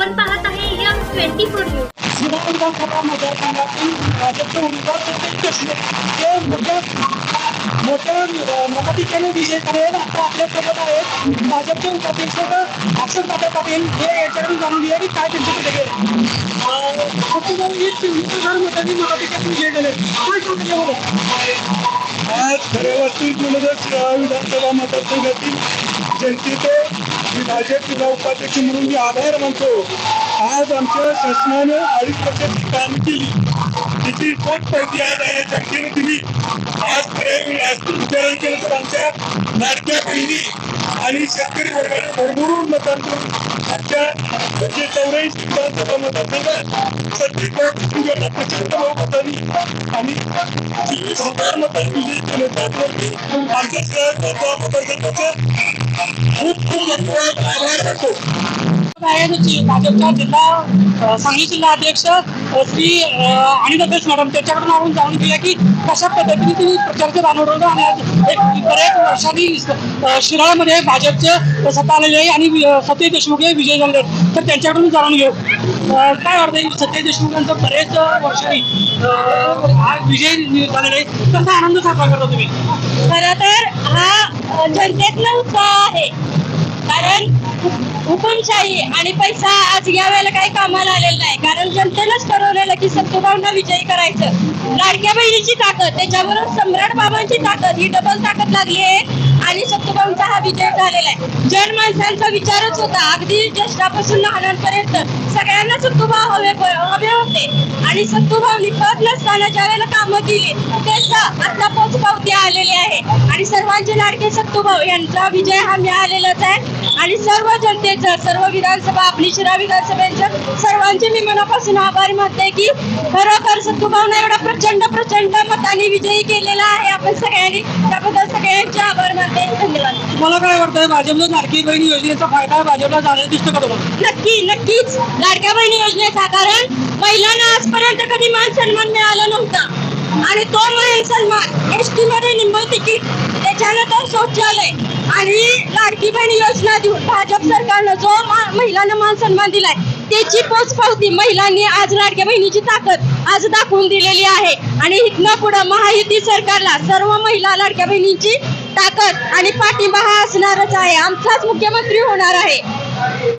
आपण पाहत आहे यम ट्वेंटी फोर न्यूज. शिरा विधानसभा मतदारसंघातील भाजपचे उमेदवार सतीश देशमुख हे मोठ्या मोठ्या मताधिक्याने विजय करेल आता आपल्यासोबत आहेत भाजपचे उपाध्यक्ष अक्षर दादा पाटील हे याच्याकडून जाणून घ्या की काय त्यांच्याकडे गेले फक्त एक चोवीस हजार मतांनी मताधिक्यात विजय झाले काय सांगता आज खऱ्या वास्तविक विधानसभा मतदारसंघातील जनतेचं मी भाजपचा उपाध्यक्ष म्हणून मी आभार मानतो. आज आमच्या शासनानं अडीच वर्षाची काम केली. किती पोट पाहिजे आज आहे. जनतेने दिली आज खऱ्या वास्तविक केलं तर आमच्या लाडक्या बहिणी आणि शेतकरी वर्गाने भरभरून मतांतून आजच्या म्हणजे चौऱ्याऐंशी विधानसभा मतदारसंघात सत्तेचा प्रचंड बहुमतांनी आणि चोवीस हजार मतांनी विजय केले त्यावरती आमच्या शहराच्या मतदारसंघाचं खूप खूप आभार करतो आहे भाजपच्या जिल्हा सांगली जिल्हा अध्यक्ष श्री अ, मॅडम. त्याच्याकडून आपण जाणून घेऊया की कशा पद्धतीने तुम्ही प्रचारचे रानवडवलं आणि आज एक बऱ्याच वर्षांनी शिराळामध्ये भाजपचे सत्ता आलेले आहे आणि अ, देशमुख हे विजय झाले तर त्यांच्याकडून जाणून घेऊ. काय वाटतं सत्यजित देशमुखांचं बरेच वर्षांनी विजय झालेला आहे कसा आनंद साजरा करता तुम्ही? खरं तर हा जनतेतला उत्साह आहे. हुकुमशाही आणि पैसा आज या वेळेला काही कामाला आलेला नाही. कारण जनतेनंच ठरवलेलं की सत्तूभावना विजयी करायचं. लाडक्या बहिणीची ताकद त्याच्याबरोबर सम्राट बाबांची ताकद ही डबल ताकद लागली आहे आणि सत्तूभाऊंचा हा विजय झालेला आहे. जन माणसांचा विचारच होता. अगदी ज्येष्ठापासून लहानांपर्यंत सगळ्यांना सत्तूभाव हवे हवे होते. आणि सत्तूभावनी पद नसताना ज्या वेळेला कामं केली त्याचा आता आलेली आहे. आणि सर्वांचे लाडके सत्तूभाऊ यांचा विजय हा मिळालेलाच आहे. आणि सर्व जनतेचं सर्व विधानसभा आपली शिरा विधानसभेचं सर्वांचे मी मनापासून आभार मानते की खरोखर सत्तूभावना एवढा प्रचंड प्रचंड मताने विजयी केलेला आहे. आपण सगळ्यांनी त्याबद्दल सगळ्यांचे आभार मानते. धन्यवाद. मला काय वाटतं भाजपनं लाडकी बहिणी योजनेचा फायदा भाजपला झालेला दिसतो का तुम्हाला? नक्की नक्कीच. लाडक्या बहिणी योजनेचा कारण महिलांना आजपर्यंत कधी मान सन्मान मिळाला नव्हता. आणि तो मान सन्मान एस टी मध्ये निंबळ तिकीट त्याच्यानंतर शौचालय आणि लाडकी बहिणी योजना देऊन भाजप सरकारनं जो मा- महिलांना मान सन्मान दिलाय त्याची पोचपावती महिलांनी आज लाडक्या बहिणीची ताकद आज दाखवून दिलेली आहे. आणि इथनं पुढं महायुती सरकारला सर्व महिला लाडक्या बहिणींची ताकद आणि पाठिंबा हा असणारच आहे. आमचाच मुख्यमंत्री होणार आहे.